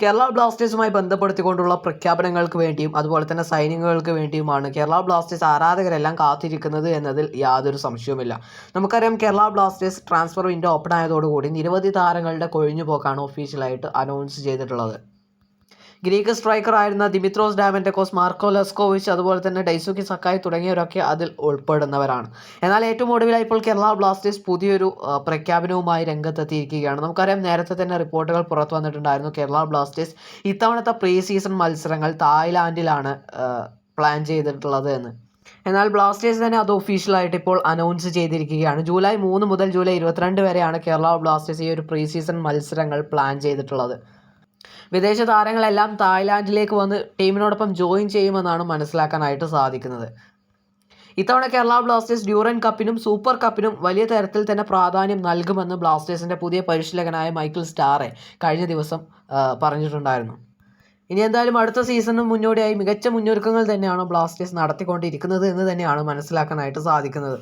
കേരള ബ്ലാസ്റ്റേഴ്സുമായി ബന്ധപ്പെടുത്തിക്കൊണ്ടുള്ള പ്രഖ്യാപനങ്ങൾക്ക് വേണ്ടിയും അതുപോലെ തന്നെ സൈനിങ്ങുകൾക്ക് വേണ്ടിയുമാണ് കേരള ബ്ലാസ്റ്റേഴ്സ് ആരാധകരെല്ലാം കാത്തിരിക്കുന്നത് എന്നതിൽ യാതൊരു സംശയവുമില്ല. നമുക്കറിയാം Kerala Blasters transfer window open ആയതോടുകൂടി നിരവധി താരങ്ങളുടെ കൊഴിഞ്ഞുപോക്കാണ് ഒഫീഷ്യലായിട്ട് അനൗൺസ് ചെയ്തിട്ടുള്ളത്. ഗ്രീക്ക് സ്ട്രൈക്കർ ആയിരുന്ന ദിമിത്രോസ് ഡാമന്റക്കോസ് മാർക്കോ ലെസ്കോവിച്ച് അതുപോലെ തന്നെ ഡൈസുക്കി സക്കായി തുടങ്ങിയവരൊക്കെ അതിൽ ഉൾപ്പെടുന്നവരാണ്. എന്നാൽ ഏറ്റവും ഒടുവിലായി ഇപ്പോൾ കേരള ബ്ലാസ്റ്റേഴ്സ് പുതിയൊരു പ്രഖ്യാപനവുമായി രംഗത്തെത്തിയിരിക്കുകയാണ്. നമുക്കറിയാം നേരത്തെ തന്നെ റിപ്പോർട്ടുകൾ പുറത്തു വന്നിട്ടുണ്ടായിരുന്നു കേരള ബ്ലാസ്റ്റേഴ്സ് ഇത്തവണത്തെ പ്രീ സീസൺ മത്സരങ്ങൾ തായ്ലാൻഡിലാണ് പ്ലാൻ ചെയ്തിട്ടുള്ളത് എന്ന്. എന്നാൽ ബ്ലാസ്റ്റേഴ്സ് തന്നെ അത് ഒഫീഷ്യലായിട്ട് ഇപ്പോൾ അനൗൺസ് ചെയ്തിരിക്കുകയാണ്. ജൂലൈ മൂന്ന് മുതൽ ജൂലൈ ഇരുപത്തിരണ്ട് വരെയാണ് കേരള ബ്ലാസ്റ്റേഴ്സ് ഈ ഒരു പ്രീ സീസൺ മത്സരങ്ങൾ പ്ലാൻ ചെയ്തിട്ടുള്ളത്. വിദേശ താരങ്ങളെല്ലാം തായ്ലാൻഡിലേക്ക് വന്ന് ടീമിനോടൊപ്പം ജോയിൻ ചെയ്യുമെന്നാണ് മനസ്സിലാക്കാനായിട്ട് സാധിക്കുന്നത്. ഇത്തവണ കേരള ബ്ലാസ്റ്റേഴ്സ് ഡ്യൂറൻ കപ്പിനും സൂപ്പർ കപ്പിനും വലിയ തരത്തിൽ തന്നെ പ്രാധാന്യം നൽകുമെന്ന് ബ്ലാസ്റ്റേഴ്സിന്റെ പുതിയ പരിശീലകനായ മൈക്കിൾ സ്റ്റാറെ കഴിഞ്ഞ ദിവസം പറഞ്ഞിട്ടുണ്ടായിരുന്നു. ഇനി എന്തായാലും അടുത്ത സീസണിന് മുന്നോടിയായി മികച്ച മുന്നൊരുക്കങ്ങൾ തന്നെയാണ് ബ്ലാസ്റ്റേഴ്സ് നടത്തിക്കൊണ്ടിരിക്കുന്നത് എന്ന് തന്നെയാണ് മനസ്സിലാക്കാനായിട്ട് സാധിക്കുന്നത്.